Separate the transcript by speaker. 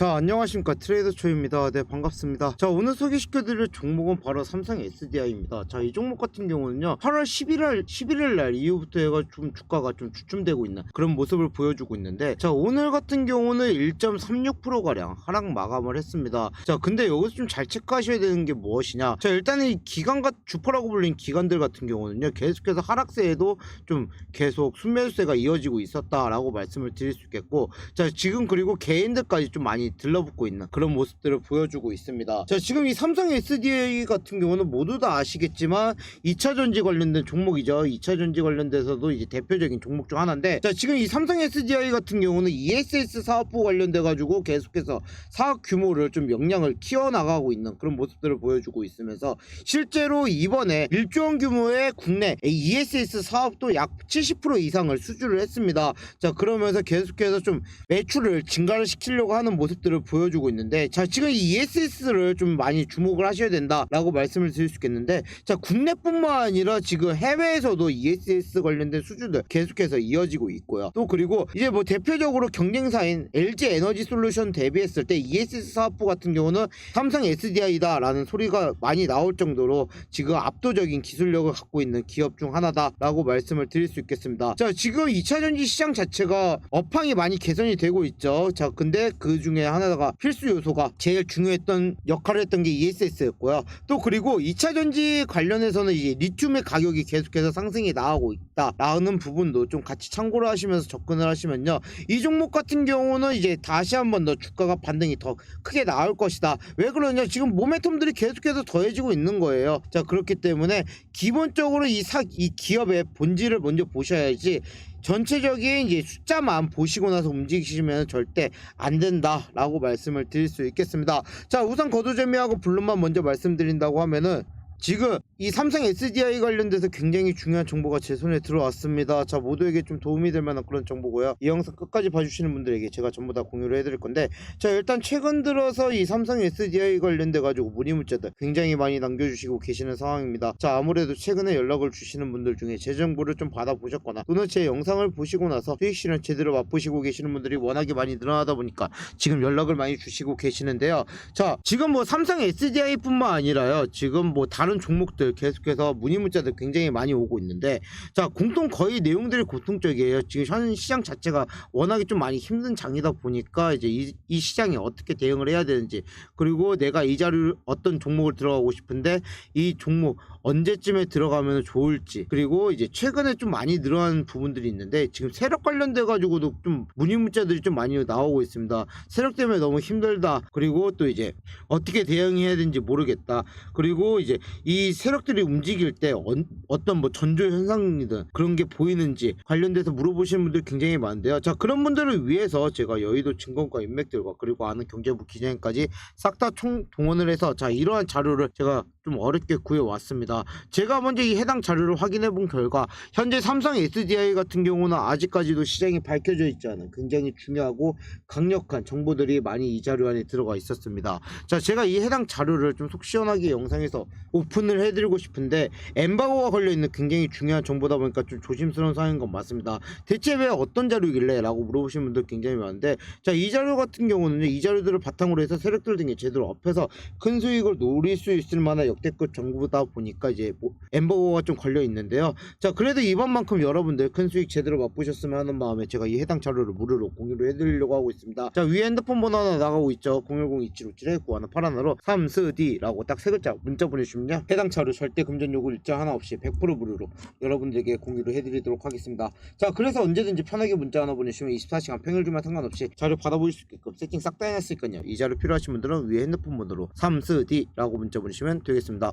Speaker 1: 자 안녕하십니까. 트레이더 초입니다. 네 반갑습니다. 자 오늘 소개시켜 드릴 종목은 바로 삼성 SDI입니다. 자 이 종목 같은 경우는요 8월 11일 11일 날 이후부터 해가 좀 주가가 좀 주춤되고 있는 그런 모습을 보여주고 있는데 자 오늘 같은 경우는 1.36% 가량 하락 마감을 했습니다. 자 근데 여기서 좀 잘 체크하셔야 되는 게 무엇이냐? 자 일단은 이 기관과 주포라고 불린 기관들 같은 경우는요 계속해서 하락세에도 좀 계속 순매수세가 이어지고 있었다라고 말씀을 드릴 수 있겠고 자 지금 그리고 개인들까지 좀 많이 들러붙고 있는 그런 모습들을 보여주고 있습니다. 자 지금 이 삼성 SDA 같은 경우는 모두 다 아시겠지만 2차 전지 관련된 종목이죠. 2차 전지 관련돼서도 이제 대표적인 종목 중 하나인데 자 지금 이 삼성 SDI 같은 경우는 ESS 사업부 관련돼 가지고 계속해서 사업 규모를 좀 역량을 키워 나가고 있는 그런 모습들을 보여주고 있으면서 실제로 이번에 1조 원 규모의 국내 ESS 사업도 약 70% 이상을 수주를 했습니다. 자 그러면서 계속해서 좀 매출을 증가를 시키려고 하는 모습 들을 보여주고 있는데 자 지금 이 ESS를 좀 많이 주목을 하셔야 된다라고 말씀을 드릴 수 있겠는데 자 국내뿐만 아니라 지금 해외에서도 ESS 관련된 수주들 계속해서 이어지고 있고요 또 그리고 이제 뭐 대표적으로 경쟁사인 LG 에너지 솔루션 대비했을 때 ESS 사업부 같은 경우는 삼성 SDI다라는 소리가 많이 나올 정도로 지금 압도적인 기술력을 갖고 있는 기업 중 하나다라고 말씀을 드릴 수 있겠습니다. 자, 지금 2차 전지 시장 자체가 업황이 많이 개선이 되고 있죠. 자, 근데 그 중에 하나가 필수 요소가 제일 중요했던 역할을 했던 게 ESS였고요. 또 그리고 2차 전지 관련해서는 이제 리튬의 가격이 계속해서 상승이 나오고 있다라는 부분도 좀 같이 참고를 하시면서 접근을 하시면요. 이 종목 같은 경우는 이제 다시 한번 더 주가가 반등이 더 크게 나올 것이다. 왜 그러냐? 지금 모멘텀들이 계속해서 더해지고 있는 거예요. 자, 그렇기 때문에 기본적으로 이 사, 이 기업의 본질을 먼저 보셔야지 전체적인 이제 숫자만 보시고 나서 움직이시면 절대 안 된다라고 말씀을 드릴 수 있겠습니다. 자, 우선 거두재미하고 블룸만 먼저 말씀드린다고 하면은 지금 이 삼성 SDI 관련돼서 굉장히 중요한 정보가 제 손에 들어왔습니다. 자, 모두에게 좀 도움이 될 만한 그런 정보고요. 이 영상 끝까지 봐주시는 분들에게 제가 전부 다 공유를 해드릴 건데, 자, 일단 최근 들어서 이 삼성 SDI 관련돼 가지고 문의 문자들 굉장히 많이 남겨주시고 계시는 상황입니다. 자, 아무래도 최근에 연락을 주시는 분들 중에 제 정보를 좀 받아보셨거나 또는 제 영상을 보시고 나서 수익 실현 제대로 맛보시고 계시는 분들이 워낙에 많이 늘어나다 보니까 지금 연락을 많이 주시고 계시는데요. 자, 지금 뭐 삼성 SDI뿐만 아니라요. 지금 뭐 다른 종목들 계속해서 문의 문자들 굉장히 많이 오고 있는데 자, 공통 거의 내용들이 공통적이에요. 지금 현 시장 자체가 워낙에 좀 많이 힘든 장이다 보니까 이제 이, 이 시장에 어떻게 대응을 해야 되는지 그리고 내가 이 자리를 어떤 종목을 들어가고 싶은데 이 종목 언제쯤에 들어가면 좋을지 그리고 이제 최근에 좀 많이 늘어난 부분들이 있는데 지금 세력 관련돼 가지고도 좀 문의 문자들이 좀 많이 나오고 있습니다. 세력 때문에 너무 힘들다. 그리고 또 이제 어떻게 대응해야 되는지 모르겠다. 그리고 이제 이 세력들이 움직일 때 어, 떤뭐 전조 현상이든 그런 게 보이는지 관련돼서 물어보시는 분들 굉장히 많은데요. 자 그런 분들을 위해서 제가 여의도 증권가 인맥들과 그리고 아는 경제부 기자님까지 싹 다 총 동원을 해서 자 이러한 자료를 제가 좀 어렵게 구해왔습니다. 제가 먼저 이 해당 자료를 확인해 본 결과 현재 삼성 SDI 같은 경우는 아직까지도 시장이 밝혀져 있지 않은 굉장히 중요하고 강력한 정보들이 많이 이 자료 안에 들어가 있었습니다. 자 제가 이 해당 자료를 좀 속 시원하게 영상에서 오픈을 해드리고 싶은데 엠바고가 걸려있는 굉장히 중요한 정보다 보니까 좀 조심스러운 사항인 건 맞습니다. 대체 왜 어떤 자료길래 라고 물어보시는 분들 굉장히 많은데 자 이 자료 같은 경우는 이 자료들을 바탕으로 해서 세력들 등이 제대로 업해서 큰 수익을 노릴 수 있을 만한 역대급 정보다 보니까 이제 뭐 엠버거가 좀 걸려 있는데요. 자 그래도 이번만큼 여러분들 큰 수익 제대로 맛보셨으면 하는 마음에 제가 이 해당 자료를 무료로 공유를 해드리려고 하고 있습니다. 자 위에 핸드폰 번호 하나 나가고 있죠. 010-2757-9 파란으로 삼스디라고 딱 세 글자 문자 보내주시면요. 해당 자료 절대 금전 요구 일자 하나 없이 100% 무료로 여러분들에게 공유를 해드리도록 하겠습니다. 자 그래서 언제든지 편하게 문자 하나 보내주시면 24시간 평일 주말 상관없이 자료 받아보실 수 있게끔 세팅 싹 다 해놨으니까요. 이 자료 필요하신 분들은 위에 핸드폰 번호로 삼스디라고 문자 보내주시면 되겠습니다. 부탁드리겠습니다.